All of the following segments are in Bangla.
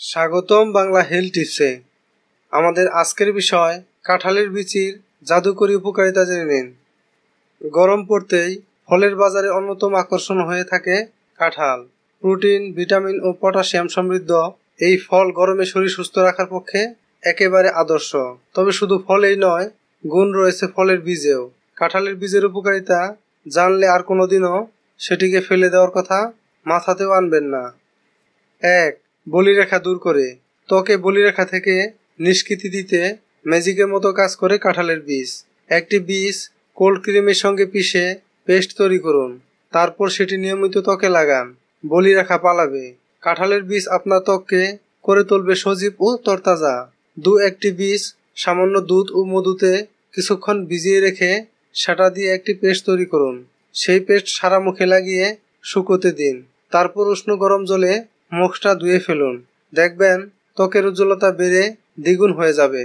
স্বাগতম বাংলা হেলথ টিপসে। আমাদের আজকের বিষয়, কাঁঠালের বিচির জাদুকরী উপকারিতা জেনে নিন। গরম পড়তেই ফলের বাজারে অন্যতম আকর্ষণ হয়ে থাকে কাঁঠাল। প্রোটিন, ভিটামিন ও পটাশিয়াম সমৃদ্ধ এই ফল গরমে শরীর সুস্থ রাখার পক্ষে একেবারে আদর্শ। তবে শুধু ফলেই নয়, গুণ রয়েছে ফলের বীজেও। কাঁঠালের বীজের উপকারিতা জানলে আর কোনোদিনও সেটিকে ফেলে দেওয়ার কথা মাথাতেও আনবেন না। এক বলিরেখা দূর করে। ত্বকে বলিরেখা থেকে নিষ্কৃতি দিতে ম্যাজিকের মতো কাজ করে কাঁঠালের বীজ। একটি বীজ কোল্ড ক্রিমের সঙ্গে পিষে পেস্ট তৈরি করুন। তারপর সেটি নিয়মিত ত্বকে লাগান। বলিরেখা পালাবে। কাঁঠালের বীজ আপনার ত্বককে করে তুলবে সজীব ও তরতাজা। দু একটি বীজ সামান্য দুধ ও মধুতে কিছুক্ষণ ভিজিয়ে রেখে সেটা দিয়ে একটি পেস্ট তৈরি করুন। সেই পেস্ট সারা মুখে লাগিয়ে শুকোতে দিন। তারপর উষ্ণ গরম জলে মুখটা ধুয়ে ফেলুন। দেখবেন ত্বকের উজ্জ্বলতা বেড়ে দ্বিগুণ হয়ে যাবে।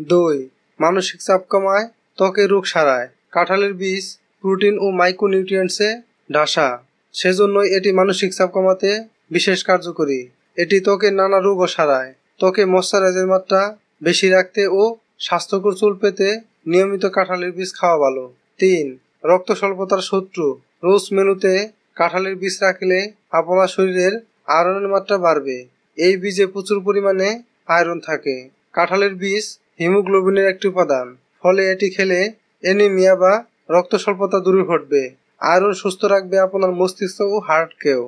দুই, মানসিক চাপ কমায় ত্বকের রোগ সারায়। কাঁঠালের বীজ, প্রোটিন ও মাইক্রোনিউট্রিয়েন্টসে ঢাসা সেজন্যই এটি মানসিক চাপ কমাতে বিশেষ কার্যকরী। এটি ত্বকের নানা রোগও সারায়। ত্বকে ময়শ্চারাইজের মাত্রা বেশি রাখতে ও স্বাস্থ্যকর চুল পেতে নিয়মিত কাঁঠালের বীজ খাওয়া ভালো। তিন, রক্ত স্বল্পতার শত্রু। রোজ মেনুতে কাঁঠালের বীজ রাখলে আপনার শরীরের আয়রনের মাত্রা বাড়বে। এই বীজে প্রচুর পরিমাণে আয়রন থাকে। কাঁঠালের বীজ হিমোগ্লোবিনের একটি উপাদান। ফলে এটি খেলে এনিমিয়া বা রক্ত স্বল্পতা দূরে ঘটবে। আয়রন সুস্থ রাখবে আপনার মস্তিষ্ক ও হার্টকেও।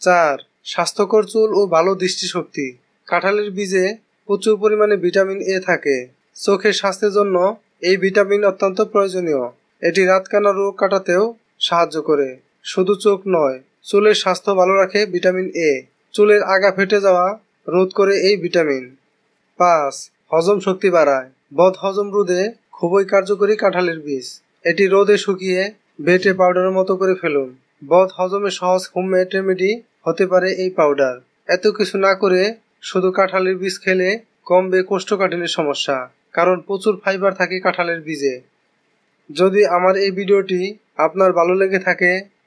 চার, স্বাস্থ্যকর চুল ও ভালো দৃষ্টিশক্তি। কাঁঠালের বীজে প্রচুর পরিমাণে ভিটামিন এ থাকে। চোখের স্বাস্থ্যের জন্য এই ভিটামিন অত্যন্ত প্রয়োজনীয়। এটি রাতকানা রোগ কাটাতেও সাহায্য করে। শুধু চোখ নয় চুলের স্বাস্থ্য ভালো রাখে ভিটামিন এ। চুলের আগা ফেটে যাওয়া রোধ করে এই ভিটামিন। পাঁচ, হজম শক্তি বাড়ায়। বদ হজম রোধে খুবই কার্যকরী কাঁঠালের বীজ। এটি রোদে শুকিয়ে বেটে পাউডারের মতো করে ফেলুন। বদ হজমে সহজ হোমমেড রেমেডি হতে পারে এই পাউডার এত কিছু না করে শুধু কাঁঠালের বীজ খেলে কমবে কোষ্ঠকাঠিনের সমস্যা, কারণ প্রচুর ফাইবার থাকে কাঁঠালের বীজে। যদি আমার এই ভিডিওটি আপনার ভালো লেগে থাকে